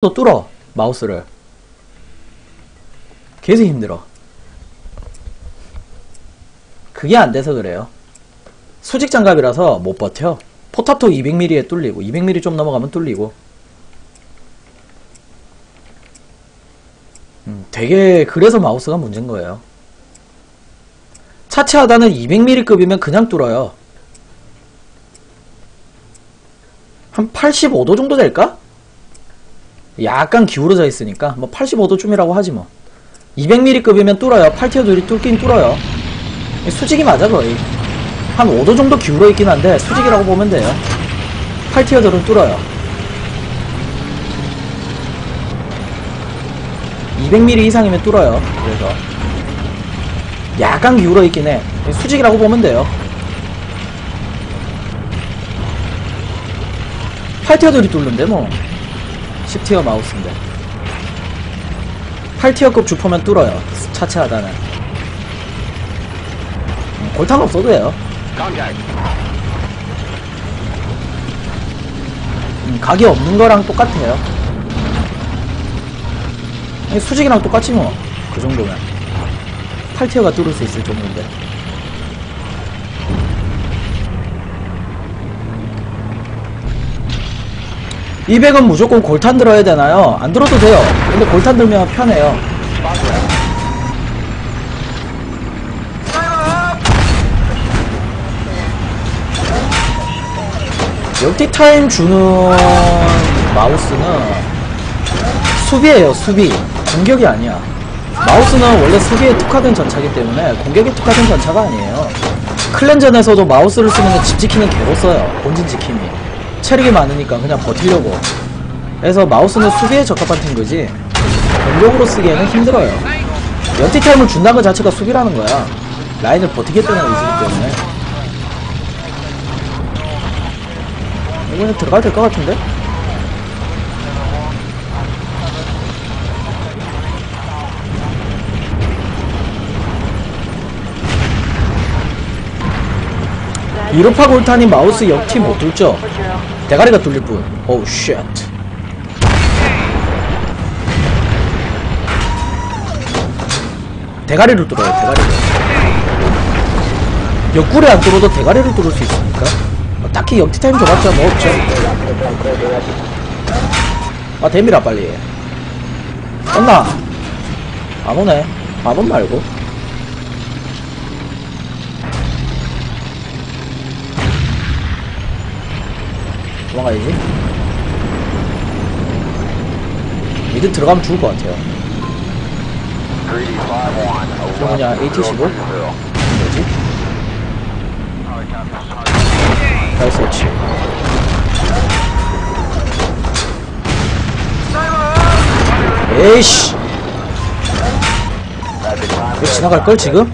또 뚫어 마우스를. 계속 힘들어. 그게 안 돼서 그래요. 수직 장갑이라서 못 버텨. 포탑도 200mm에 뚫리고 200mm 좀 넘어가면 뚫리고. 음, 되게 그래서 마우스가 문제인 거예요. 차체 하단은 200mm급이면 그냥 뚫어요. 한 85도 정도 될까? 약간 기울어져 있으니까 뭐 85도쯤이라고 하지 뭐. 200mm급이면 뚫어요. 8티어들이 뚫긴 뚫어요. 수직이 맞아 거의. 한 5도 정도 기울어 있긴 한데 수직이라고 보면 돼요. 8티어들은 뚫어요. 200mm 이상이면 뚫어요. 그래서. 약간 기울어 있긴 해. 수직이라고 보면 돼요. 8티어들이 뚫는데 뭐 10티어 마우스인데. 8티어급 주포면 뚫어요. 차체 하단은 음, 골탄 없어도 돼요. 음, 각이 없는 거랑 똑같아요. 수직이랑 똑같지 뭐. 그 정도면. 8티어가 뚫을 수 있을 정도인데 200은 무조건 골탄 들어야 되나요? 안 들어도 돼요. 근데 골탄 들면 편해요. 역티 타임 주는 마우스는 수비예요, 수비. 공격이 아니야. 마우스는 원래 수비에 특화된 전차기 때문에 공격에 특화된 전차가 아니에요. 클렌전에서도 마우스를 쓰면 집 지키는 개로 써요. 본진 지킴이. 체력이 많으니까 그냥 버티려고. 그래서 마우스는 수비에 적합한 팀거지. 공격으로 쓰기에는 힘들어요. 연티 타임을 준다는 것 자체가 수비라는 거야. 라인을 버티겠다는 의지기 때문에. 이번에 들어가야 될 것 같은데? 이로파 골탄이 마우스 역티 못 뚫죠? 대가리가 뚫릴 뿐. 오우 쉣. 대가리를 뚫어요, 대가리를. 옆구리 안 뚫어도 대가리를 뚫을 수 있으니까. 뭐 딱히 역티 타임 줘봤자 뭐 없죠. 아, 데미라 빨리. 떴나? 안 오네. 밥은 말고. 도망가야지 미드 들어가면 죽을 것 같아요 그러냐 AT15? 뭐지? 나이스 그렇지 에이씨 이거 지나갈걸 지금?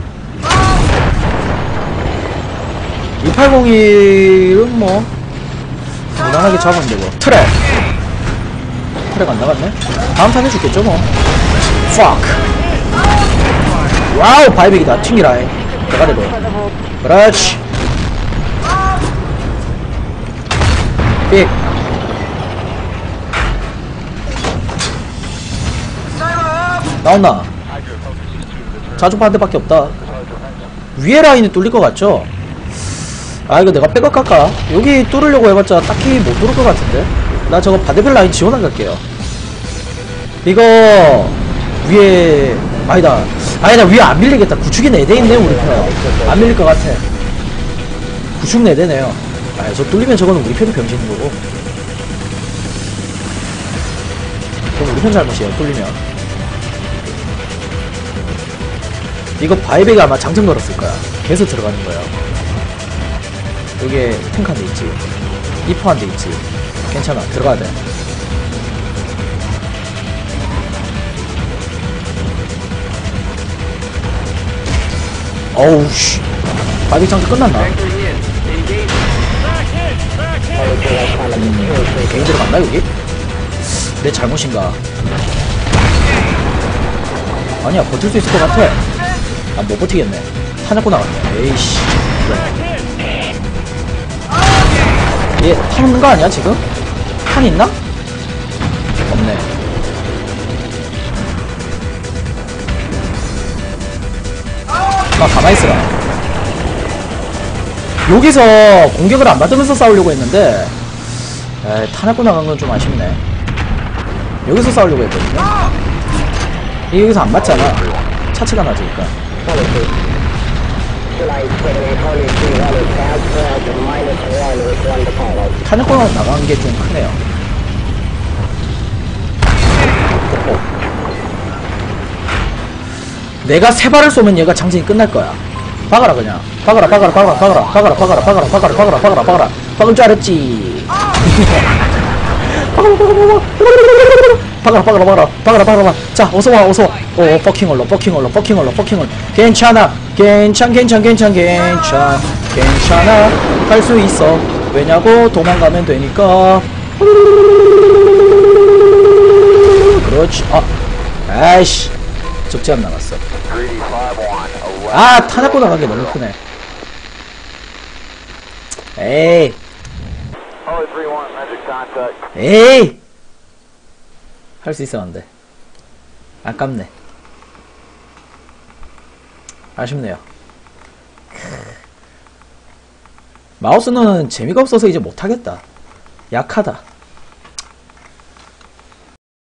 2801은 뭐 무난하게 잡으면 되고. 트랙 트랙 안 나갔네? 다음 탄 해줄겠죠 뭐. fuck 와우 바이백이다. 튕기라 대가리로 그렇지. 삑 나온나 자주파 한 대밖에 없다. 위에 라인이 뚫릴 것 같죠? 아 이거 내가 백업 갈까? 여기 뚫으려고 해봤자 딱히 못 뚫을 것 같은데? 나 저거 바데벨 라인 지원 안 갈게요. 이거 위에 아니다. 아니다 위에 안 밀리겠다. 구축이 4대 있네 우리 편 안 밀릴 것 같아. 구축 4대네요. 아저 뚫리면 저거는 우리 편이 병신인 거고. 그럼 우리 편 잘못이에요 뚫리면. 이거 바이백이 아마 장전 걸었을 거야. 계속 들어가는 거야 여기에 탱크 한 대 있지? 이퍼 한 대 있지? 괜찮아 들어가야 돼. 어우 씨. 바디 장전 끝났나? 음, 개인 들어갔나 여기? 내 잘못인가? 아니야 버틸 수 있을 것 같아. 아못 버티겠네. 타잡고 나갔네. 에이씨 얘 타는 거 아니야 지금? 탄 있나? 없네. 아 가만있어라. 여기서 공격을 안 받으면서 싸우려고 했는데 에 탄하고 나간 건 좀 아쉽네. 여기서 싸우려고 했거든요. 여기서 안 맞잖아. 차체가 낮으니까. 타나고 나간 게 좀 크네요. 어. 내가 세 발을 쏘면 얘가 장진이 끝날 거야. 박아라 그냥. 박아라 박아라 박아라 박아라 박아라 박아라 박아라 박아라 박아라 박아라 박아라 박을 줄 알았지. 박아라 박아라 박아라 박아라 박아라 자 어서와 어서와 오 퍼킹 얼러 퍼킹 얼러 퍼킹 얼러 퍼킹 얼러. 괜찮아. 괜찮 괜찮 괜찮 괜찮. 괜찮아. 할 수 있어. 왜냐고 도망가면 되니까. 그렇지. 아 아이씨. 적지 안 나갔어. 아 타작고 나간 게 너무 크네. 에이. 에이 할 수 있었는데. 아깝네. 아쉽네요. 마우스는 재미가 없어서 이제 못하겠다. 약하다